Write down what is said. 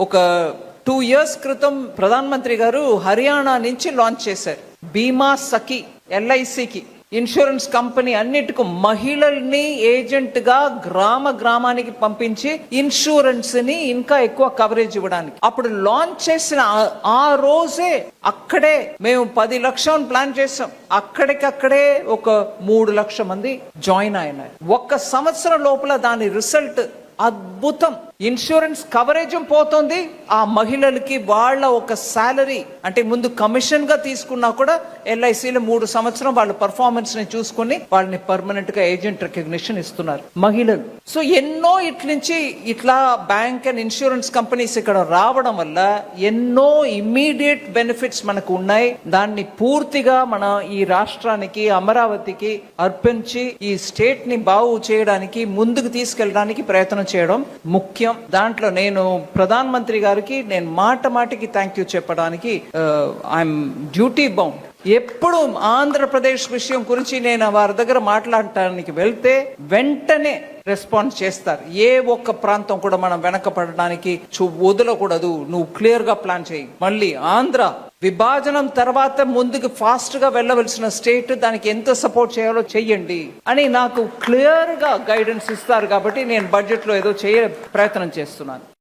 ఒక two years క్రితం ప్రధానమంత్రి గారు హర్యానా నుంచి లాంచ్ చేశారు. బీమా సఖి ఎల్ఐసికి ఇన్సూరెన్స్ కంపెనీ అన్నిటికీ మహిళల్ని ఏజెంట్గా గ్రామ గ్రామానికి పంపించి ఇన్సూరెన్స్ని ఇంకా ఎక్కువ కవరేజ్ ఇవ్వడానికి. అప్పుడు లాంచ్ చేసిన ఆ- ఆ రోజే అక్కడే మేము పది లక్షలు ప్లాన్ చేసాం అక్కడికక్కడే ఒక మూడు లక్షల మంది జాయిన్ అయినారు. ఒక్క సంవత్సరం లోపల దాని రిజల్ట్ అద్భుతం. ఇన్సూరెన్స్ కవరేజ్ పోతుంది. ఆ మహిళలకి వాళ్ళ ఒక శాలరీ అంటే ముందు కమిషన్గా తీసుకున్నా కూడా ఎల్ఐసిలో మూడు సంవత్సరం వాళ్ళ పర్ఫార్మెన్స్ని చూసుకుని వాళ్ళని పర్మనెంట్గా ఏజెంట్ రికగ్నిషన్ ఇస్తున్నారు మహిళలు. సో ఎన్నో ఇట్ల నుంచి ఇట్లా బ్యాంక్ అండ్ ఇన్సూరెన్స్ కంపెనీస్ ఇక్కడ రావడం వల్ల ఎన్నో ఇమ్మీడియట్ బెనిఫిట్స్ మనకు ఉన్నాయి. దాన్ని పూర్తిగా మన ఈ రాష్ట్రానికి అమరావతికి అర్పించి ఈ స్టేట్ని బాగు చేయడానికి ముందుకు తీసుకెళ్ళడానికి ప్రయత్నం చేయడం ముఖ్యం. దాంట్లో నేను ప్రధాన మంత్రి గారికి నేను మాట మాటికి థ్యాంక్ యూ చెప్పడానికి ఐఎమ్ డ్యూటీ బౌండ్ ఎప్పుడు ఆంధ్రప్రదేశ్ విషయం గురించి నేను వారి దగ్గర మాట్లాడటానికి వెళ్తే వెంటనే రెస్పాన్స్ చేస్తారు. ఏ ఒక్క ప్రాంతం కూడా మనం వెనకపడడానికి వదలకూడదు. నువ్వు క్లియర్గా ప్లాన్ చేయి. మళ్ళీ ఆంధ్ర విభాజనం తర్వాత ముందుకు ఫాస్ట్గా వెళ్ళవలసిన స్టేట్ దానికి ఎంత సపోర్ట్ చేయాలో చెయ్యండి అని నాకు క్లియర్గా గైడెన్స్ ఇస్తారు కాబట్టి నేను బడ్జెట్లో ఏదో చేయ ప్రయత్నం చేస్తున్నాను.